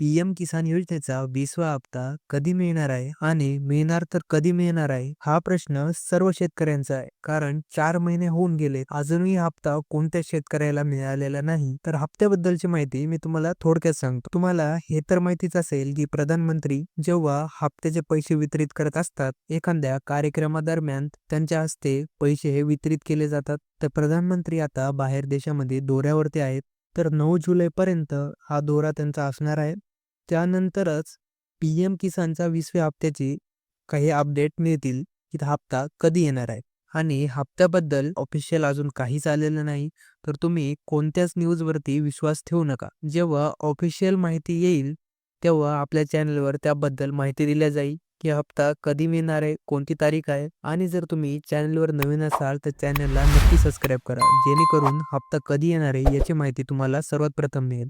P M किसान योजनेचा विसवा हप्ता कधी मिळणार आहे आणि मिळणार तर कधी मिळणार आहे हा प्रश्न सर्व शेतकऱ्यांचा आहे. कारण चार महिने होऊन गेले अजूनही हप्ता कोणत्या शेतकऱ्याला मिळालेला नाही. तर हप्त्याबद्दलची माहिती मी तुम्हाला थोडक्यात सांगतो. तुम्हाला हे तर माहितीच असेल की प्रधानमंत्री जेव्हा हप्त्याचे पैसे वितरित करत असतात एखाद्या कार्यक्रमादरम्यान त्यांच्या हस्ते पैसे हे वितरित केले जातात. तर प्रधानमंत्री आता बाहेर देशामध्ये दौऱ्यावरती आहेत. तर नऊ जुलैपर्यंत हा दौरा त्यांचा असणार आहे. त्यानंतरच पी एम किसानच्या वीसव्या हप्त्याची काही अपडेट मिळतील की हप्ता कधी येणार आहे. आणि हप्त्याबद्दल ऑफिशियल अजून काहीच आलेलं नाही तर तुम्ही कोणत्याच न्यूजवरती विश्वास ठेवू नका. जेव्हा ऑफिशियल माहिती येईल तेव्हा आपल्या चॅनलवर त्याबद्दल माहिती दिल्या जाईल की हप्ता कधी मिळणार आहे कोणती तारीख आहे. आणि जर तुम्ही चॅनलवर नवीन असाल तर चॅनलला नक्की सबस्क्राईब करा जेणेकरून हप्ता कधी येणार आहे याची माहिती तुम्हाला सर्वात प्रथम मिळेल.